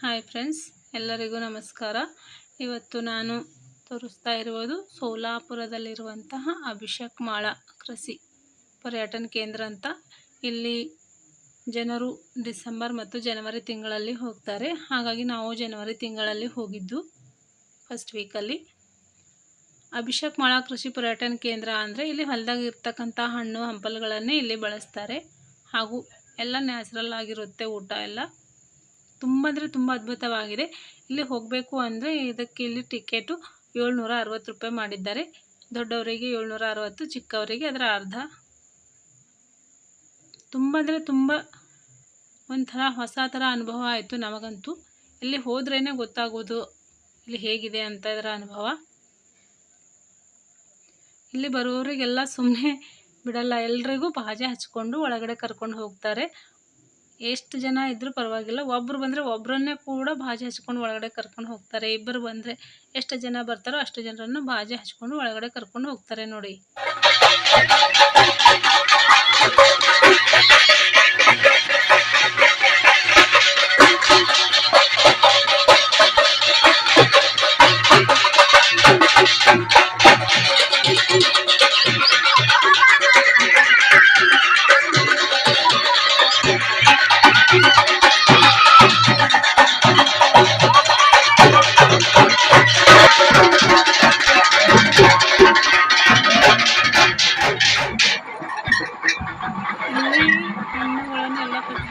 Hi friends ಎಲ್ಲರಿಗೂ ನಮಸ್ಕಾರ. ಇವತ್ತು ನಾನು ತೋರಿಸ್ತಾ ಇರುವುದು ಸೋಲಾಪುರದಲ್ಲಿರುವಂತಹ ಅಭಿಷೇಕ್ ಮಾಳ ಕೃಷಿ ಪರ್ಯಟನ ಕೇಂದ್ರ ಅಂತ. ಇಲ್ಲಿ ಜನರು ಡಿಸೆಂಬರ್ ಮತ್ತು ಜನವರಿ ತಿಂಗಳಲ್ಲಿ ಹೋಗ್ತಾರೆ. ಹಾಗಾಗಿ ನಾವು ಜನವರಿ ತಿಂಗಳಲ್ಲಿ ಹೋಗಿದ್ದು ಫಸ್ಟ್ ವೀಕಲ್ಲಿ ಅಭಿಷೇಕ್ ಮಾಳ ಕೃಷಿ ಪರ್ಯಟನ ಕೇಂದ್ರ ಅಂದರೆ ಇಲ್ಲಿ ಹೊಲದಾಗ ಇರ್ತಕ್ಕಂಥ ಹಣ್ಣು, ಹಂಪಲುಗಳನ್ನೇ ಇಲ್ಲಿ ಬಳಸ್ತಾರೆ. ಹಾಗೂ ಎಲ್ಲ ನ್ಯಾಚುರಲ್ ಆಗಿರುತ್ತೆ ಊಟ ಎಲ್ಲ. ತುಂಬ ಅಂದರೆ ತುಂಬ ಅದ್ಭುತವಾಗಿದೆ. ಇಲ್ಲಿ ಹೋಗಬೇಕು ಅಂದರೆ ಇದಕ್ಕೆ ಇಲ್ಲಿ ಟಿಕೆಟು ಏಳ್ನೂರ ಅರವತ್ತು ರೂಪಾಯಿ ಮಾಡಿದ್ದಾರೆ. ದೊಡ್ಡವರಿಗೆ ಏಳ್ನೂರ ಅರವತ್ತು ಚಿಕ್ಕವರಿಗೆ ಅದರ ಅರ್ಧ. ತುಂಬ ಅಂದರೆ ತುಂಬ ಒಂಥರ ಹೊಸ ಥರ ಅನುಭವ ಆಯಿತು ನಮಗಂತೂ. ಇಲ್ಲಿ ಹೋದ್ರೇ ಗೊತ್ತಾಗೋದು ಇಲ್ಲಿ ಹೇಗಿದೆ ಅಂತ ಇದರ ಅನುಭವ. ಇಲ್ಲಿ ಬರುವವರಿಗೆಲ್ಲ ಸುಮ್ಮನೆ ಬಿಡಲ್ಲ, ಎಲ್ರಿಗೂ ಬಾಜೆ ಹಚ್ಕೊಂಡು ಒಳಗಡೆ ಕರ್ಕೊಂಡು ಹೋಗ್ತಾರೆ. ಎಷ್ಟು ಜನ ಇದ್ದರೂ ಪರವಾಗಿಲ್ಲ. ಒಬ್ಬರು ಬಂದರೆ ಒಬ್ಬರನ್ನೇ ಕೂಡ ಬಾಜಿ ಹಚ್ಕೊಂಡು ಒಳಗಡೆ ಕರ್ಕೊಂಡು ಹೋಗ್ತಾರೆ. ಇಬ್ಬರು ಬಂದರೆ ಎಷ್ಟು ಜನ ಬರ್ತಾರೋ ಅಷ್ಟು ಜನರನ್ನು ಬಾಜಿ ಹಚ್ಕೊಂಡು ಒಳಗಡೆ ಕರ್ಕೊಂಡು ಹೋಗ್ತಾರೆ ನೋಡಿ.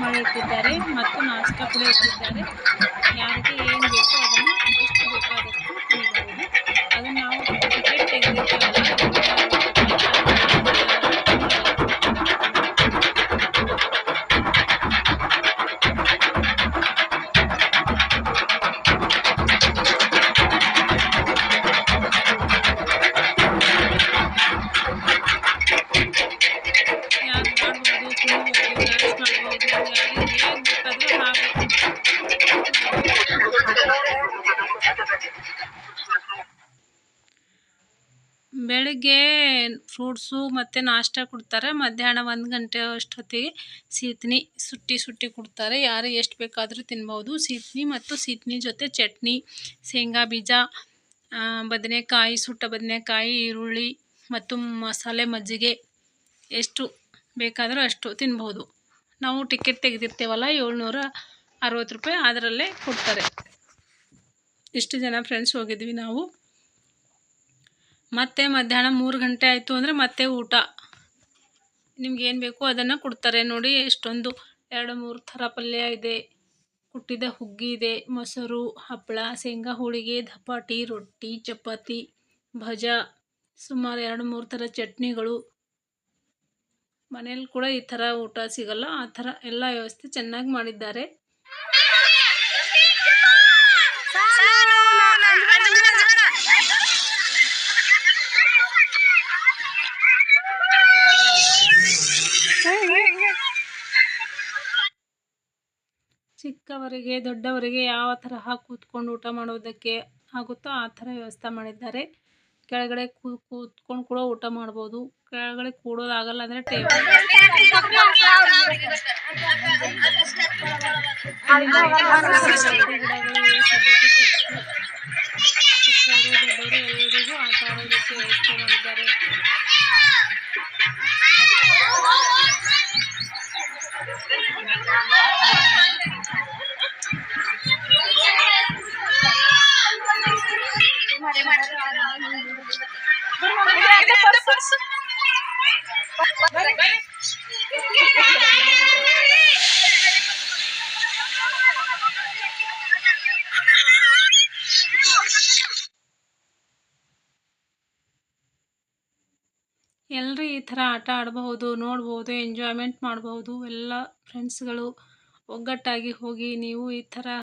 ಮಾಡಿ ಇಟ್ಟಿದ್ದಾರೆ ಮತ್ತು ನಾಷ್ಟ ಕೂಡ ಇಟ್ಟಿದ್ದಾರೆ. ಯಾರಿಗೆ ಬೆಳಿಗ್ಗೆ ಫ್ರೂಟ್ಸು ಮತ್ತು ನಾಷ್ಟ ಕೊಡ್ತಾರೆ. ಮಧ್ಯಾಹ್ನ ಒಂದು ಗಂಟೆ ಅಷ್ಟೊತ್ತಿಗೆ ಸೀತ್ನಿ ಸುಟ್ಟಿ ಸುಟ್ಟಿ ಕೊಡ್ತಾರೆ. ಯಾರು ಎಷ್ಟು ಬೇಕಾದರೂ ತಿನ್ಬೋದು. ಸೀತ್ನಿ ಮತ್ತು ಸೀತ್ನಿ ಜೊತೆ ಚಟ್ನಿ, ಶೇಂಗಾ ಬೀಜ ಬದನೆಕಾಯಿ, ಸುಟ್ಟ ಬದನೆಕಾಯಿ, ಈರುಳ್ಳಿ ಮತ್ತು ಮಸಾಲೆ ಮಜ್ಜಿಗೆ ಎಷ್ಟು ಬೇಕಾದರೂ ಅಷ್ಟು ತಿನ್ಬೋದು. ನಾವು ಟಿಕೆಟ್ ತೆಗೆದಿರ್ತೇವಲ್ಲ, ಏಳ್ನೂರ ಅರವತ್ತು ರೂಪಾಯಿ ಅದರಲ್ಲೇ ಕೊಡ್ತಾರೆ. ಇಷ್ಟು ಜನ ಫ್ರೆಂಡ್ಸ್ ಹೋಗಿದ್ವಿ ನಾವು. ಮತ್ತೆ ಮಧ್ಯಾಹ್ನ ಮೂರು ಗಂಟೆ ಆಯಿತು ಅಂದರೆ ಮತ್ತೆ ಊಟ. ನಿಮ್ಗೇನು ಬೇಕು ಅದನ್ನು ಕೊಡ್ತಾರೆ. ನೋಡಿ, ಎಷ್ಟೊಂದು ಎರಡು ಮೂರು ಥರ ಪಲ್ಯ ಇದೆ. ಕುಟ್ಟಿದ ಹುಗ್ಗಿ ಇದೆ, ಮೊಸರು, ಹಪ್ಪಳ, ಶೇಂಗಾ, ಹೋಳಿಗೆ, ಧಪಾಟಿ, ರೊಟ್ಟಿ, ಚಪಾತಿ, ಭಜ, ಸುಮಾರು ಎರಡು ಮೂರು ಥರ ಚಟ್ನಿಗಳು. ಮನೇಲಿ ಕೂಡ ಈ ಥರ ಊಟ ಸಿಗಲ್ಲ. ಆ ಥರ ಎಲ್ಲ ವ್ಯವಸ್ಥೆ ಚೆನ್ನಾಗಿ ಮಾಡಿದ್ದಾರೆ. ಚಿಕ್ಕವರಿಗೆ ದೊಡ್ಡವರಿಗೆ ಯಾವ ತರಹ ಕೂತ್ಕೊಂಡು ಊಟ ಮಾಡೋದಕ್ಕೆ ಆಗುತ್ತೋ ಆ ಥರ ವ್ಯವಸ್ಥೆ ಮಾಡಿದ್ದಾರೆ. ಕೆಳಗಡೆ ಕೂತ್ಕೊಂಡು ಕೂಡ ಊಟ ಮಾಡ್ಬೋದು. ಕೆಳಗಡೆ ಕೂಡೋದಾಗಲ್ಲ ಅಂದರೆ ಟೇಬಲ್ ದೊಡ್ಡವರು ಆಟ ಆಡೋದಕ್ಕೆ ವ್ಯವಸ್ಥೆ ಮಾಡಿದ್ದಾರೆ ಎಲ್ಲರೂ ಈ ಥರ ಆಟ ಆಡಬಹುದು ನೋಡ್ಬೋದು ಎಂಜಾಯ್ಮೆಂಟ್ ಮಾಡಬಹುದು, ಎಲ್ಲ ಫ್ರೆಂಡ್ಸ್ಗಳು ಒಗ್ಗಟ್ಟಾಗಿ ಹೋಗಿ ನೀವು ಈ ಥರ